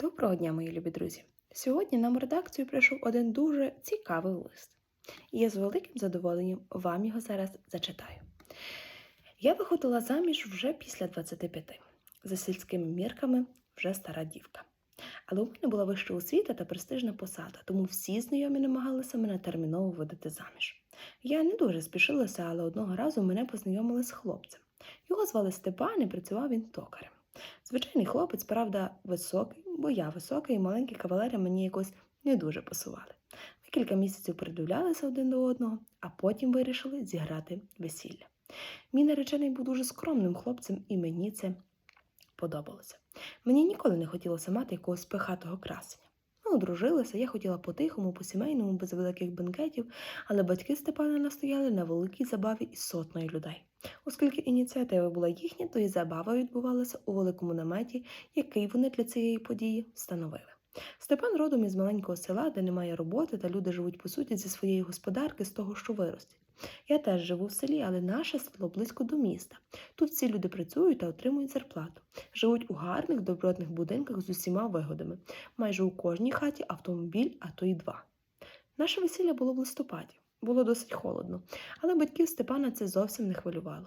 Доброго дня, мої любі друзі! Сьогодні нам в редакцію прийшов один дуже цікавий лист. І я з великим задоволенням вам його зараз зачитаю. Я виходила заміж вже після 25, за сільськими мірками вже стара дівка. Але у мене була вища освіта та престижна посада, тому всі знайомі намагалися мене терміново видати заміж. Я не дуже спішилася, але одного разу мене познайомили з хлопцем. Його звали Степан і працював він токарем. Звичайний хлопець, правда, високий, бо я високий, і маленькі кавалери мені якось не дуже пасували. Ми кілька місяців придивлялися один до одного, а потім вирішили зіграти весілля. Мій наречений був дуже скромним хлопцем, і мені це подобалося. Мені ніколи не хотілося мати якогось пихатого красення. Ми одружилися, я хотіла по-тихому, по-сімейному, без великих бенкетів, але батьки Степана настояли на великій забаві із сотнею людей. Оскільки ініціатива була їхня, то і забава відбувалася у великому наметі, який вони для цієї події встановили. Степан родом із маленького села, де немає роботи, та люди живуть по суті зі своєї господарки з того, що виростять. Я теж живу в селі, але наше село близько до міста. Тут всі люди працюють та отримують зарплату. Живуть у гарних, добротних будинках з усіма вигодами. Майже у кожній хаті автомобіль, а то й два. Наше весілля було в листопаді. Було досить холодно, але батьків Степана це зовсім не хвилювало.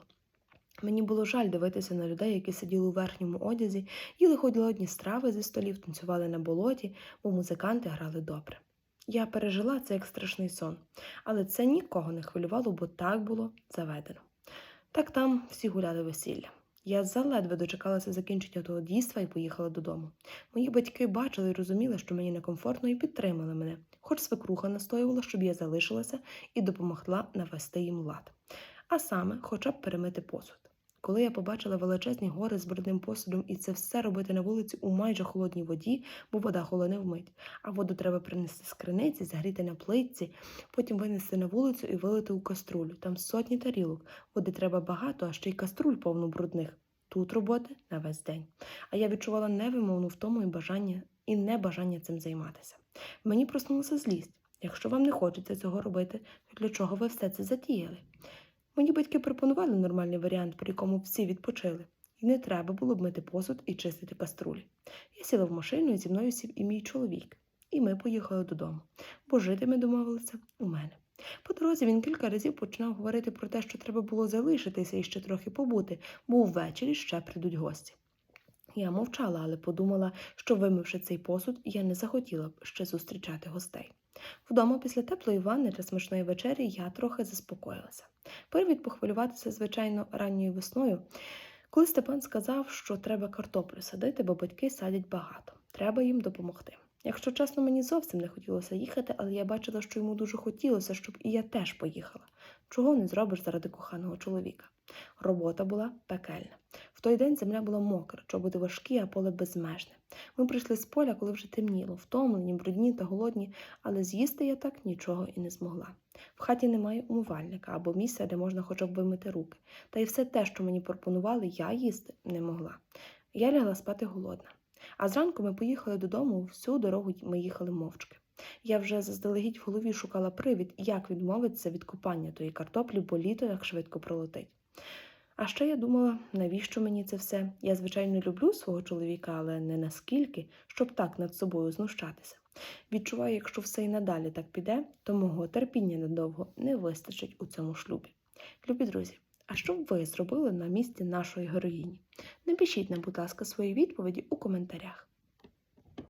Мені було жаль дивитися на людей, які сиділи у верхньому одязі, їли голодні страви зі столів, танцювали на болоті, бо музиканти грали добре. Я пережила це як страшний сон, але це нікого не хвилювало, бо так було заведено. Так там всі гуляли весілля. Я заледве дочекалася закінчення того дійства і поїхала додому. Мої батьки бачили і розуміли, що мені некомфортно, і підтримали мене, хоч свекруха настоювала, щоб я залишилася і допомогла навести їм лад. А саме, хоча б перемити посуд. Коли я побачила величезні гори з брудним посудом і це все робити на вулиці у майже холодній воді, бо вода холоне вмить, а воду треба принести з криниці, загріти на плитці, потім винести на вулицю і вилити у каструлю. Там сотні тарілок, води треба багато, а ще й каструль повну брудних. Тут роботи на весь день. А я відчувала невимовну втому і бажання і небажання цим займатися. Мені проснулася злість. Якщо вам не хочеться цього робити, то для чого ви все це затіяли? Мені батьки пропонували нормальний варіант, при якому всі відпочили, і не треба було б мити посуд і чистити каструлі. Я сіла в машину і зі мною сів і мій чоловік, і ми поїхали додому, бо жити ми домовилися у мене. По дорозі він кілька разів починав говорити про те, що треба було залишитися і ще трохи побути, бо ввечері ще прийдуть гості. Я мовчала, але подумала, що, вимивши цей посуд, я не захотіла б ще зустрічати гостей. Вдома після теплої ванни та смачної вечері я трохи заспокоїлася. Привід похвилюватися, звичайно, ранньою весною, коли Степан сказав, що треба картоплю садити, бо батьки садять багато. Треба їм допомогти. Якщо чесно, мені зовсім не хотілося їхати, але я бачила, що йому дуже хотілося, щоб і я теж поїхала. Чого не зробиш заради коханого чоловіка? Робота була пекельна. В той день земля була мокра, чоботи важкі, а поле безмежне. Ми прийшли з поля, коли вже темніло, втомлені, брудні та голодні, але з'їсти я так нічого і не змогла. В хаті немає умивальника або місця, де можна хоча б вимити руки. Та й все те, що мені пропонували, я їсти не могла. Я лягла спати голодна. А зранку ми поїхали додому, всю дорогу ми їхали мовчки. Я вже заздалегідь в голові шукала привід, як відмовитися від купання тої картоплі, бо літо як швидко пролетить. А ще я думала, навіщо мені це все? Я, звичайно, люблю свого чоловіка, але не наскільки, щоб так над собою знущатися. Відчуваю, якщо все і надалі так піде, то мого терпіння надовго не вистачить у цьому шлюбі. Любі друзі, а що б ви зробили на місці нашої героїні? Напишіть нам, будь ласка, свої відповіді у коментарях.